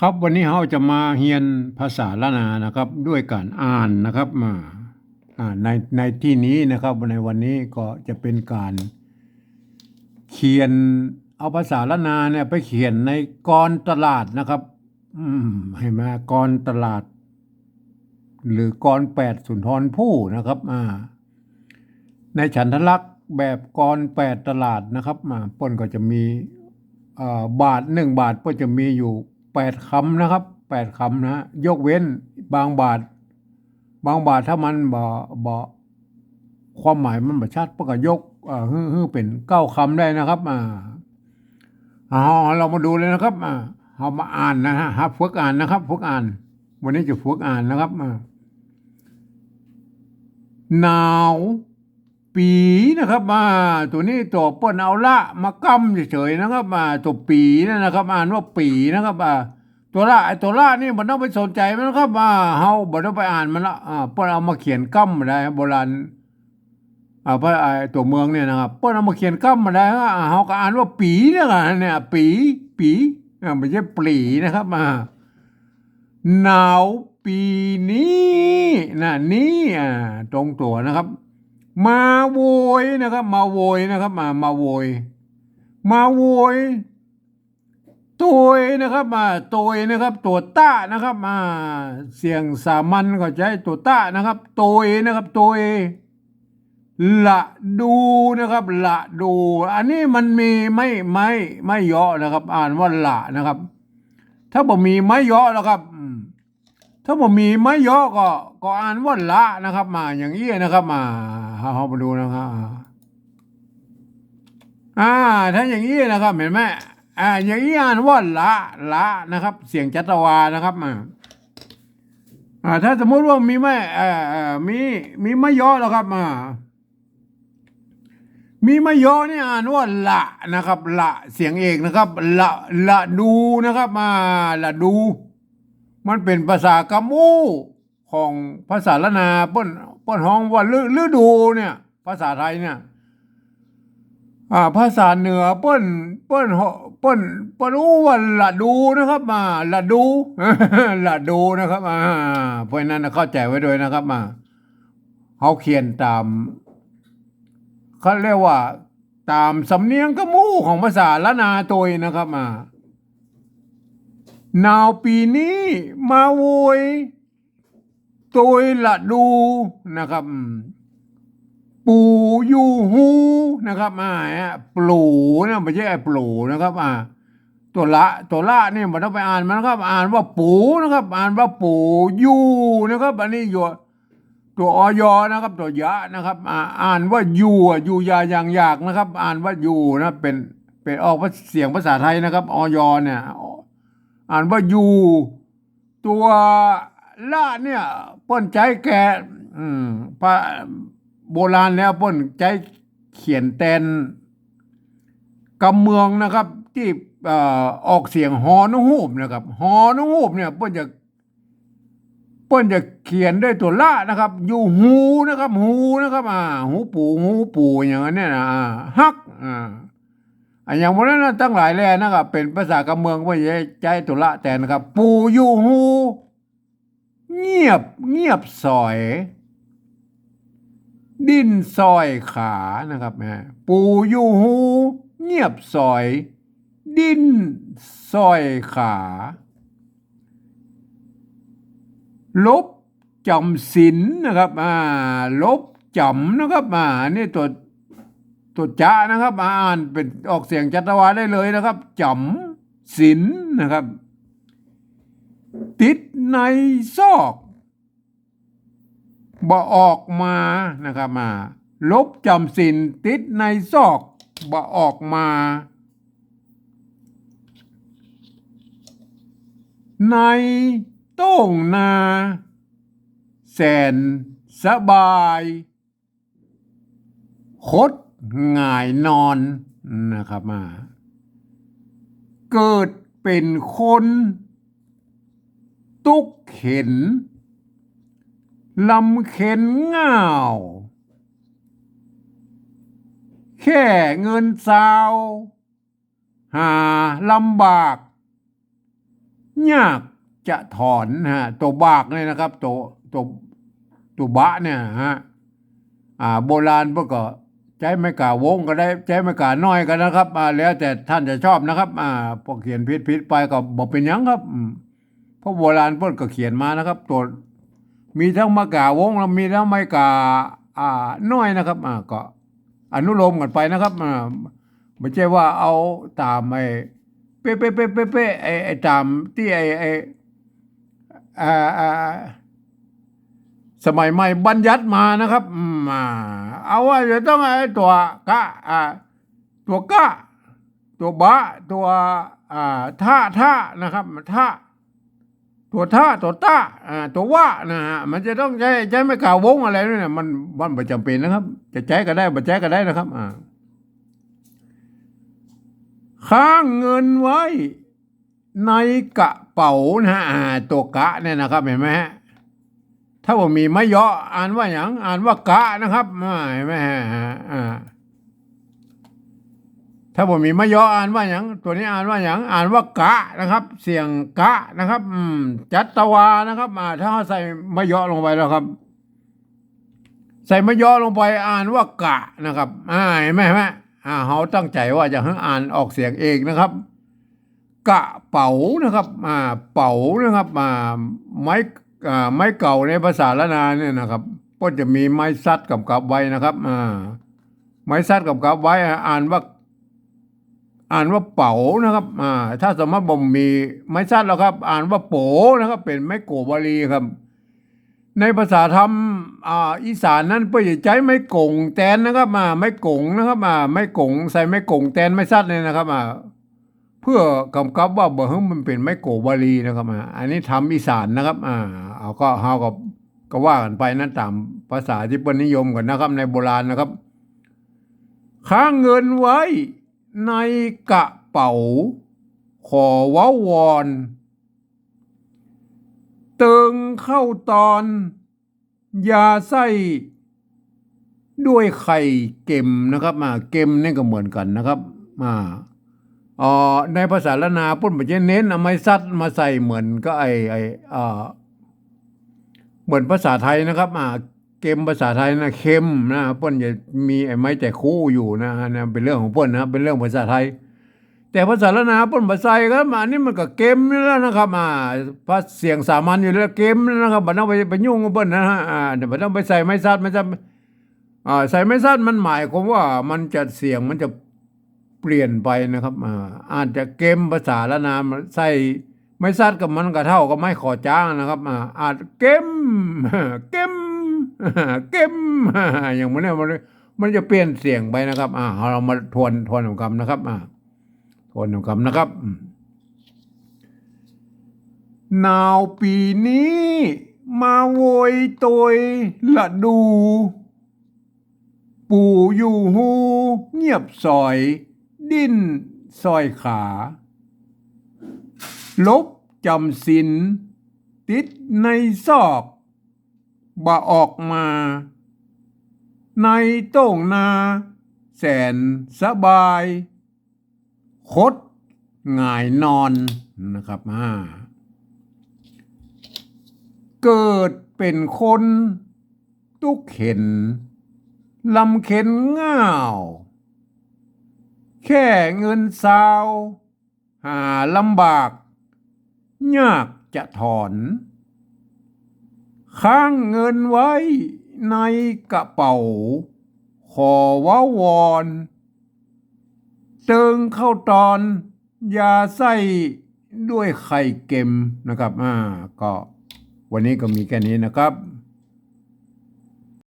ครับวันนี้เราจะมาเรียนภาษาละนานะครับ ด้วยการอ่านนะครับมาอ่าในในที่นี้นะครับในวันนี้ก็จะเป็นการเขียนเอาภาษาละนาเนี่ยไปเขียนในกรตลาดนะครับ อืมให้มากรตลาด หรือกรแปดสุนทรภู่นะครับอ่าในฉันทลักษณ์แบบกรแปดตลาดนะครับมาป้นก็จะมีบาทหนึ่งบาทก็จะมีอยู่ แปดคำนะครับแปดคำนะยกเว้นบางบาท บางบาทถ้ามันบ่บ่ความหมายมันบ่ชัดก็ยกเอ่อฮือฮือเป็นเก้าคำได้นะครับอ่าเอาเรามาดูเลยนะครับอ่าเอามาอ่านนะฮับฝึกอ่านนะครับฝึกอ่าน วันนี้จะฝึกอ่านนะครับอ่าหนาว ปีนะครับมาตัวนี้ตัวเปิ้นเอาละมากำเฉยๆนะครับมาตัวปีนั่นนะครับ อ่านว่าปีนะครับอ่าตัวละไอตัวละนี่มันต้องไปสนใจมันนะครับมาเฮาบ่ต้องไปอ่านมันละอ่าเปิ้นเอามาเขียนกำมาได้โบราณอ่าพระไอตัวเมืองเนี่ยนะครับเปิ้นเอามาเขียนกำมาได้เฮาก็อ่านว่าปีนะครับเนี่ยปีปีอ่าไม่ใช่ปลีนะครับมาหนาวปีนี้นะนี่อ่าตรงตัวนะครับ มาโวยนะครับ มาโวยนะครับ มามาโวย มาโวยตัวนะครับ มาตัวนะครับ ตัวต้านะครับ มาเสียงสามัญก็ใช้ตัวต้านะครับตัวนะครับตัวละดูนะครับละดู อันนี้มันมีไม่ไม่ไม่เยอะนะครับ อ่านว่าละนะครับ ถ้าบ่มีไม้เยอะแล้วครับ ถ้าบ่มีไม้เยอะก็ก็อ่านว่าละนะครับ มาอย่างนี้นะครับมาเอามาดูนะครับอ่าถ้าอย่างนี้นะครับเห็นไหมอ่าอย่างนี้อ่านว่าละละนะครับ เสียงจัตวานะครับมาอ่าถ้าสมมติว่ามีไม่เอ่อมีมีไม้เยอะแล้วครับมามีไมายอนี่อ่านว่าละนะครับ ละเสียงเอกนะครับ ละละดูนะครับมาละดู มันเป็นภาษากามูของภาษาละนาเปิ้นเปิ้นห้องว่าฤฤดูเนี่ย ภาษาไทยเนี่ยอ่าภาษาเหนือเปิ้นเปิ้นเหาะเปิ้นเปิ้นรู้ว่าละดูนะครับมาละดูละดูนะครับอ่าเพราะนั้นเข้าใจไว้ด้วยนะครับมาเขาเขียนตามเขาเรียกว่า ตามสำเนียงกระมูของภาษาละนาโตยนะครับมา หนาวปีนี้มาโวยโตยละดูนะครับปูยู่หูนะครับอ่าปลูนะไม่ใช่ปลูนะครับอ่าตัวละตัวละนี่มันต้องไปอ่านมันนะครับ อ่านว่าปูนะครับ อ่านว่าปูยู่นะครับอันนี้อยู่ตัวออยนะครับ ตัวยะนะครับ อ่าอ่านว่ายู่อะอยู่ยาอย่างอยากนะครับ อ่านว่ายู่นะเป็นเป็นออกเสียงภาษาไทยนะครับออยเนี่ย อ่านว่าอยู่ ตัวละเนี่ยเป้นใจแกอืมพระโบราณแล้วเป้นใจเขียนแตนกำเมืองนะครับ ที่อออกเสียงฮอนุหูบนะครับฮอนุหูบเนี่ยเป้นจะเปิ้นจะเขียนด้วยตัวละนะครับ อยู่หูนะครับ หูนะครับ อ่า หูปูหูปูอย่างนั้นเนี่ยนะฮักอ่า อ่าอย่างพวกนั้นตั้งหลายแลนะครับ เป็นภาษากำเมืองว่าใจตัวละแต่นะครับ ปูอยู่หูเงียบเงียบสอย ดิ้นซอยขานะครับแม่ปูอยู่หูเงียบสอย ดิ้นซอยขาลบจำศีลนะครับอ่าลบจำนะครับอ่านี่ตัว ตัวจ้านะครับอ่านเป็นออกเสียงจัตวาได้เลยนะครับจำศีลนะครับ ติดในซอกบ่ออกมานะครับมา ลบจำศีลติดในซอกบ่ออกมา ในโต้งนา แสนสบายคด ง่ายนอนนะครับมาเกิดเป็นคน ตุกเข็นลำเข็นง่าว แค่เงินสาว หาลำบาก ยากจะถอนฮะตัวบากเนี่ยนะครับตัวตัวตัวบะเนี่ยฮะอ่าโบราณพวกก็ ใจไม่กาวงก็ได้ใจไม่กาน้อยกันะครับอ่าแล้วแต่ท่านจะชอบนะครับ อ่าพวกเขียนผิดผิดไปก็บอกเป็นยังครับเพราะโบราณเพิ่นก็เขียนมานะครับ ตัวมีทั้งมากาวงแล้วมีทั้งไม่กาอ่าน้อยนะครับ อ่าก็อนุโลมกันไปนะครับอ่าไม่ใช่ว่าเอาตามไอ้เป๊ะเป๊ะเป๊ะเป๊ะเป๊ะไอ้ไอ้ตามที่ไอ้ไอ้อ่าอ่า สมัยใหม่บัญญัติมานะครับมาเอาว่าจะต้องไอ้ตัวกะอ่าตัวกะตัวบะตัวอ่าท่าท่านะครับท่าตัวท่าตัวต้าอ่าตัวว่านะฮะมันจะต้องใช้ใช้ไม่กล่าววงอะไรด้วยเนี่ยมันมันไม่จำเป็นนะครับ จะใช้ก็ได้ไม่ใช้ก็ได้นะครับอ่าค้างเงินไว้ในกระเป๋านะฮะตัวกะเนี่ยนะครับเห็นไหมฮะ ถ้าว่ามีไม่เยาะอ่านว่าอย่างอ่านว่ากะนะครับอ่ไมฮะอ่าถ้าผมมีมะยออ่านว่าอย่างตัวนี้อ่านว่าอย่างอ่านว่ากะนะครับ เสียงกะนะครับ อืม จัตวานะครับอ่าถ้าใส่มะยอลงไปแล้วครับ ใส่มะยอลงไปอ่านว่ากะนะครับอ่าเห็นไหมเห็นไมอ่าเขาตั้งใจว่าจะให้อ่านออกเสียงเองนะครับ กะเป๋านะครับ อ่า เป๋านะครับอ่าไม้ ไม้เก่าในภาษาละนาเนี่ยนะครับ ก็จะมีไม้ซัดกับกับไว้นะครับอ่าไม้ซัดกับกับไว้อ่านว่า อ่านว่าเป๋านะครับอ่าถ้าสมมติบ่มมีไม้สั้นแล้วครับ อ่านว่าโปนะครับ เป็นไม้โกบาลีครับในภาษาธรรมอีสานนั้นเพื่อจะใช้ไม้กงแตนนะครับอ่าไม้กงนะครับอ่าไม้กงใส่ไม้กงแตนไม้สั้นเลยนะครับอ่าเพื่อกำกับว่าบ่เฮงมันเป็นไม้โกบาลีนะครับอ่าอันนี้ทำอีสานนะครับอ่า เอาก็เฮาก็ก็ว่ากันไปนั้นตามภาษาที่เปิ้นนิยมกันนะครับ ในโบราณนะครับ ค้างเงินไว้ในกระเป๋า ขอว้าวอนเติงเข้าตอนยาไส้ด้วยไข่เก็มนะครับมาเก็มนี่ก็เหมือนกันนะครับมาอ๋อในภาษาละนาพุ่นมันจะเน้นเอาไม้ซัดมาใส่เหมือนก็ไอไออ่า เหมือนภาษาไทยนะครับอ่าเกมภาษาไทยนะเค็มนะเปิ้นจะมีไอ้ไม้แต่คู่อยู่นะฮะนะเป็นเรื่องของเปิ้นนะเป็นเรื่องภาษาไทย แต่ภาษาละนาเปิ้นภาษาก็มาอันนี้มันก็เกมนี่แล้วนะครับอ่าภาษเสียงสามัญอยู่แล้วเกมนี่นะครับบ่ต้องไปไปยุ่งกับเปิ้นนะฮะอ่าเดี๋ยวบ่ต้องไปใส่ไม้ซัดไม้ซัดอ่าใส่ไม้ซัดมันหมายความว่ามันจะเสียงมันจะเปลี่ยนไปนะครับอ่าอาจจะเกมภาษาละนาใส่ ไม้ซัดกับมันก็เท่ากับไม้ขอจ้างนะครับอ่าอาจเก็มเก็มเก็มอย่างมันเนี่ยมันมันจะเปลี่ยนเสียงไปนะครับ อ่าเรามาทวนทวนคำนะครับ อ่าทวนคำนะครับหนาวปีนี้ มาโวยโตยละดู ปู่อยู่หู เงียบซอย ดิ้นซอยขา ลบจำสินติดในซอกบ่ออกมา ในโต้งนา แสนสบาย คดหง่ายนอนนะครับอ่าเกิดเป็นคน ตุกเข็นลำเข็นง่าว แค่เงินซาว หาลำบาก ยากจะถอน ข้างเงินไว้ในกระเป๋า ขอว้าวอนเติงเข้าตอนยาไส้ด้วยไข่เค็มนะครับ อ่า ก็วันนี้ก็มีแค่นี้นะครับ